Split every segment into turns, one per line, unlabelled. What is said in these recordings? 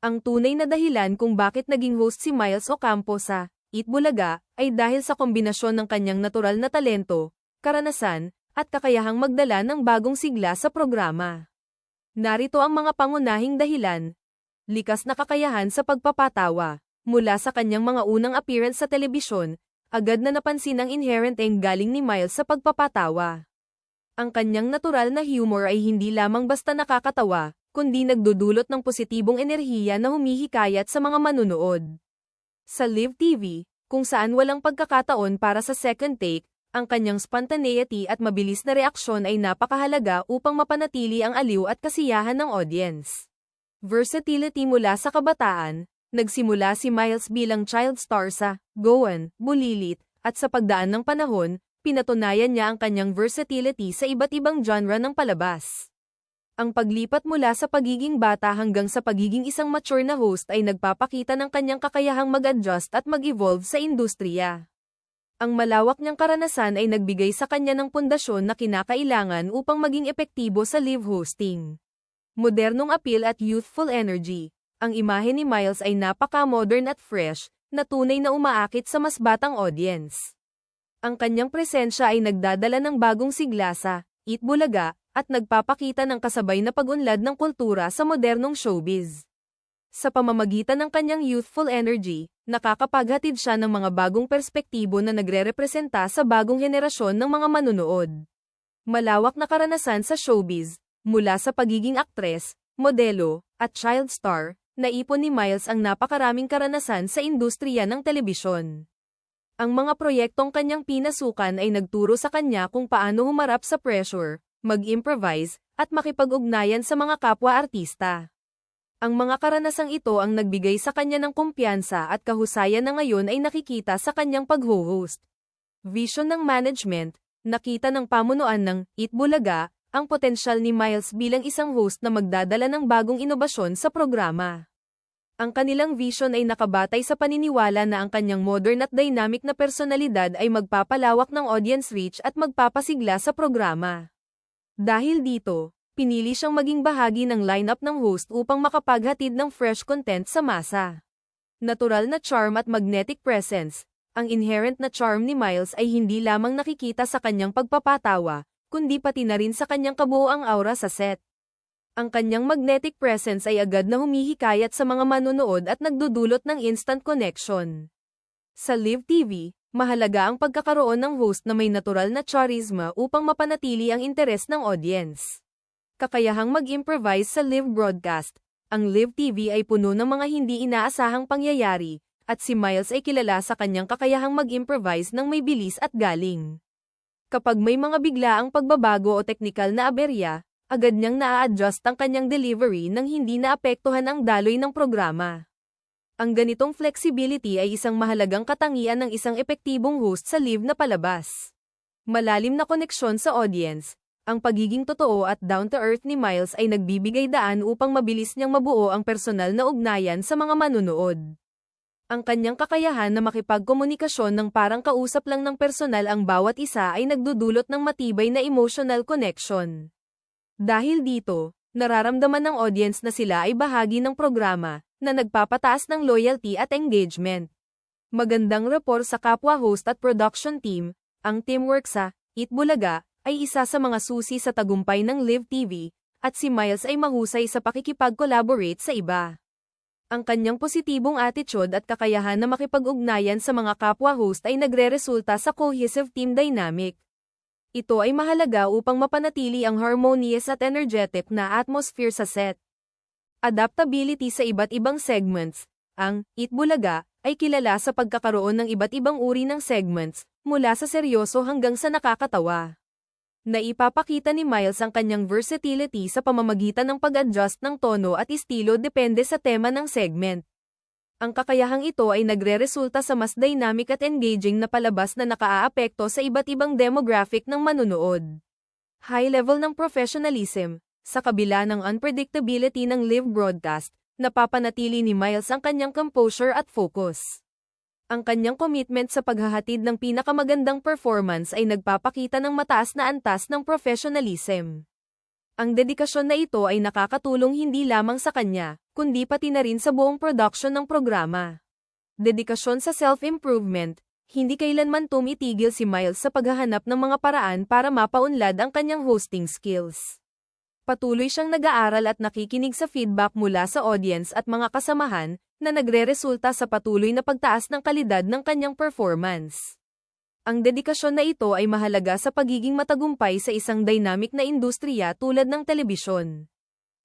Ang tunay na dahilan kung bakit naging host si Miles Ocampo sa Eat Bulaga ay dahil sa kombinasyon ng kanyang natural na talento, karanasan, at kakayahang magdala ng bagong sigla sa programa. Narito ang mga pangunahing dahilan. Likas na kakayahan sa pagpapatawa. Mula sa kanyang mga unang appearance sa telebisyon, agad na napansin ang inherent ang galing ni Miles sa pagpapatawa. Ang kanyang natural na humor ay hindi lamang basta nakakatawa, kundi nagdudulot ng positibong enerhiya na humihikayat sa mga manunood. Sa Live TV, kung saan walang pagkakataon para sa second take, ang kanyang spontaneity at mabilis na reaksyon ay napakahalaga upang mapanatili ang aliw at kasiyahan ng audience. Versatility mula sa kabataan, nagsimula si Miles bilang child star sa Goan, Bulilit, at sa pagdaan ng panahon, pinatunayan niya ang kanyang versatility sa iba't ibang genre ng palabas. Ang paglipat mula sa pagiging bata hanggang sa pagiging isang mature na host ay nagpapakita ng kanyang kakayahang mag-adjust at mag-evolve sa industriya. Ang malawak niyang karanasan ay nagbigay sa kanya ng pundasyon na kinakailangan upang maging epektibo sa live hosting. Modernong appeal at youthful energy, ang imahe ni Miles ay napaka-modern at fresh, na tunay na umaakit sa mas batang audience. Ang kanyang presensya ay nagdadala ng bagong sigla sa Eat Bulaga, at nagpapakita ng kasabay na pag-unlad ng kultura sa modernong showbiz. Sa pamamagitan ng kanyang youthful energy, nakakapaghatid siya ng mga bagong perspektibo na nagre-representa sa bagong henerasyon ng mga manunood. Malawak na karanasan sa showbiz, mula sa pagiging aktres, modelo, at child star, naipon ni Miles ang napakaraming karanasan sa industriya ng telebisyon. Ang mga proyektong kanyang pinasukan ay nagturo sa kanya kung paano humarap sa pressure, mag-improvise, at makipag-ugnayan sa mga kapwa-artista. Ang mga karanasang ito ang nagbigay sa kanya ng kumpiyansa at kahusayan na ngayon ay nakikita sa kanyang pag-host. Vision ng management, nakita ng pamunuan ng Eat Bulaga, ang potensyal ni Miles bilang isang host na magdadala ng bagong inobasyon sa programa. Ang kanilang vision ay nakabatay sa paniniwala na ang kanyang modern at dynamic na personalidad ay magpapalawak ng audience reach at magpapasigla sa programa. Dahil dito, pinili siyang maging bahagi ng lineup ng host upang makapaghatid ng fresh content sa masa. Natural na charm at magnetic presence, ang inherent na charm ni Miles ay hindi lamang nakikita sa kanyang pagpapatawa, kundi pati na rin sa kanyang kabuoang aura sa set. Ang kanyang magnetic presence ay agad na humihikayat sa mga manonood at nagdudulot ng instant connection. Sa Live TV, mahalaga ang pagkakaroon ng host na may natural na charisma upang mapanatili ang interes ng audience. Kakayahang mag-improvise sa live broadcast. Ang live TV ay puno ng mga hindi inaasahang pangyayari, at si Miles ay kilala sa kanyang kakayahang mag-improvise ng may bilis at galing. Kapag may mga biglaang pagbabago o teknikal na aberya, agad niyang naa-adjust ang kanyang delivery nang hindi naapektuhan ang daloy ng programa. Ang ganitong flexibility ay isang mahalagang katangian ng isang epektibong host sa live na palabas. Malalim na koneksyon sa audience, ang pagiging totoo at down-to-earth ni Miles ay nagbibigay daan upang mabilis niyang mabuo ang personal na ugnayan sa mga manunood. Ang kanyang kakayahan na makipagkomunikasyon ng parang kausap lang ng personal ang bawat isa ay nagdudulot ng matibay na emotional connection. Dahil dito, nararamdaman ng audience na sila ay bahagi ng programa, na nagpapataas ng loyalty at engagement. Magandang rapport sa kapwa host at production team, ang teamwork sa Eat Bulaga ay isa sa mga susi sa tagumpay ng Live TV, at si Miles ay mahusay sa pakikipag-collaborate sa iba. Ang kanyang positibong attitude at kakayahan na makipag-ugnayan sa mga kapwa host ay nagre-resulta sa cohesive team dynamic. Ito ay mahalaga upang mapanatili ang harmonious at energetic na atmosphere sa set. Adaptability sa iba't ibang segments. Ang Eat Bulaga ay kilala sa pagkakaroon ng iba't ibang uri ng segments, mula sa seryoso hanggang sa nakakatawa. Naipapakita ni Miles ang kanyang versatility sa pamamagitan ng pag-adjust ng tono at estilo depende sa tema ng segment. Ang kakayahang ito ay nagre-resulta sa mas dynamic at engaging na palabas na nakaaapekto sa iba't ibang demographic ng manunood. High level ng professionalism, sa kabila ng unpredictability ng live broadcast, napapanatili ni Miles ang kanyang composure at focus. Ang kanyang commitment sa paghahatid ng pinakamagandang performance ay nagpapakita ng mataas na antas ng professionalism. Ang dedikasyon na ito ay nakakatulong hindi lamang sa kanya, kundi pati na rin sa buong production ng programa. Dedikasyon sa self-improvement, hindi kailanman tumitigil si Miles sa paghahanap ng mga paraan para mapaunlad ang kanyang hosting skills. Patuloy siyang nag-aaral at nakikinig sa feedback mula sa audience at mga kasamahan, na nagre-resulta sa patuloy na pagtaas ng kalidad ng kanyang performance. Ang dedikasyon na ito ay mahalaga sa pagiging matagumpay sa isang dynamic na industriya tulad ng telebisyon.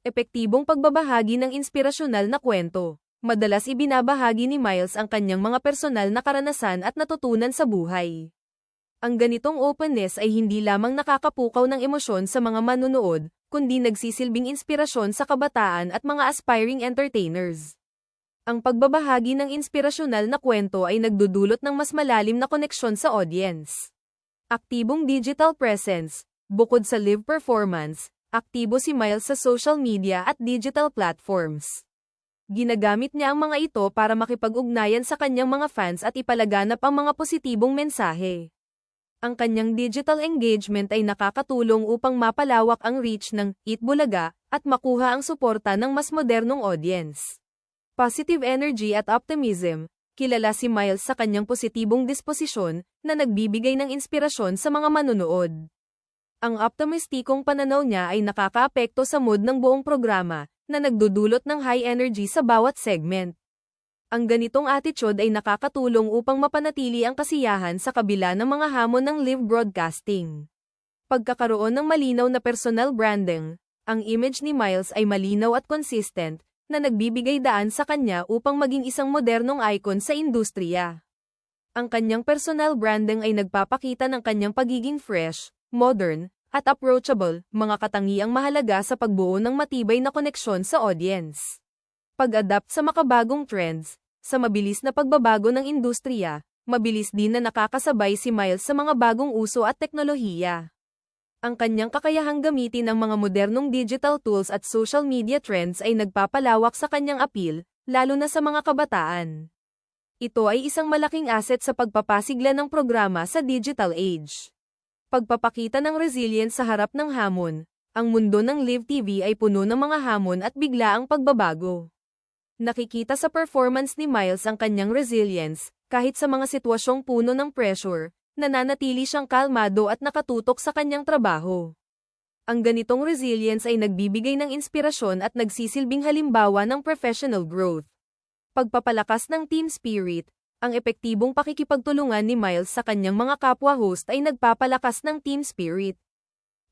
Epektibong pagbabahagi ng inspirasyonal na kwento. Madalas ibinabahagi ni Miles ang kanyang mga personal na karanasan at natutunan sa buhay. Ang ganitong openness ay hindi lamang nakakapukaw ng emosyon sa mga manunood, kundi nagsisilbing inspirasyon sa kabataan at mga aspiring entertainers. Ang pagbabahagi ng inspirasyonal na kwento ay nagdudulot ng mas malalim na koneksyon sa audience. Aktibong digital presence, bukod sa live performance, aktibo si Miles sa social media at digital platforms. Ginagamit niya ang mga ito para makipag-ugnayan sa kanyang mga fans at ipalaganap ang mga positibong mensahe. Ang kanyang digital engagement ay nakakatulong upang mapalawak ang reach ng Itbulaga at makuha ang suporta ng mas modernong audience. Positive energy at optimism, kilala si Miles sa kanyang positibong disposisyon na nagbibigay ng inspirasyon sa mga manunood. Ang optimistikong pananaw niya ay nakakaapekto sa mood ng buong programa, na nagdudulot ng high energy sa bawat segment. Ang ganitong attitude ay nakakatulong upang mapanatili ang kasiyahan sa kabila ng mga hamon ng live broadcasting. Pagkakaroon ng malinaw na personal branding, ang image ni Miles ay malinaw at consistent, na nagbibigay daan sa kanya upang maging isang modernong icon sa industriya. Ang kanyang personal branding ay nagpapakita ng kanyang pagiging fresh, modern, at approachable, mga katangiang mahalaga sa pagbuo ng matibay na koneksyon sa audience. Pag-adapt sa makabagong trends, sa mabilis na pagbabago ng industriya, mabilis din na nakakasabay si Miles sa mga bagong uso at teknolohiya. Ang kanyang kakayahang gamitin ang mga modernong digital tools at social media trends ay nagpapalawak sa kanyang appeal, lalo na sa mga kabataan. Ito ay isang malaking asset sa pagpapasigla ng programa sa digital age. Pagpapakita ng resilience sa harap ng hamon, ang mundo ng live TV ay puno ng mga hamon at biglaang pagbabago. Nakikita sa performance ni Miles ang kanyang resilience, kahit sa mga sitwasyong puno ng pressure, nananatili siyang kalmado at nakatutok sa kanyang trabaho. Ang ganitong resilience ay nagbibigay ng inspirasyon at nagsisilbing halimbawa ng professional growth. Pagpapalakas ng team spirit, ang epektibong pakikipagtulungan ni Miles sa kanyang mga kapwa-host ay nagpapalakas ng team spirit.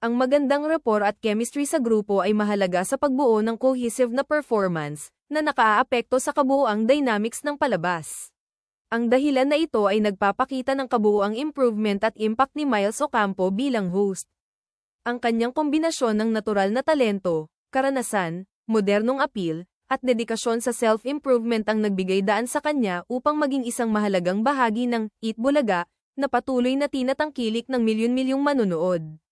Ang magandang rapport at chemistry sa grupo ay mahalaga sa pagbuo ng cohesive na performance na nakaaapekto sa kabuuang dynamics ng palabas. Ang dahilan na ito ay nagpapakita ng kabuuang improvement at impact ni Miles Ocampo bilang host. Ang kanyang kombinasyon ng natural na talento, karanasan, modernong appeal, at dedikasyon sa self-improvement ang nagbigay daan sa kanya upang maging isang mahalagang bahagi ng Eat Bulaga na patuloy na tinatangkilik ng milyon-milyong manunood.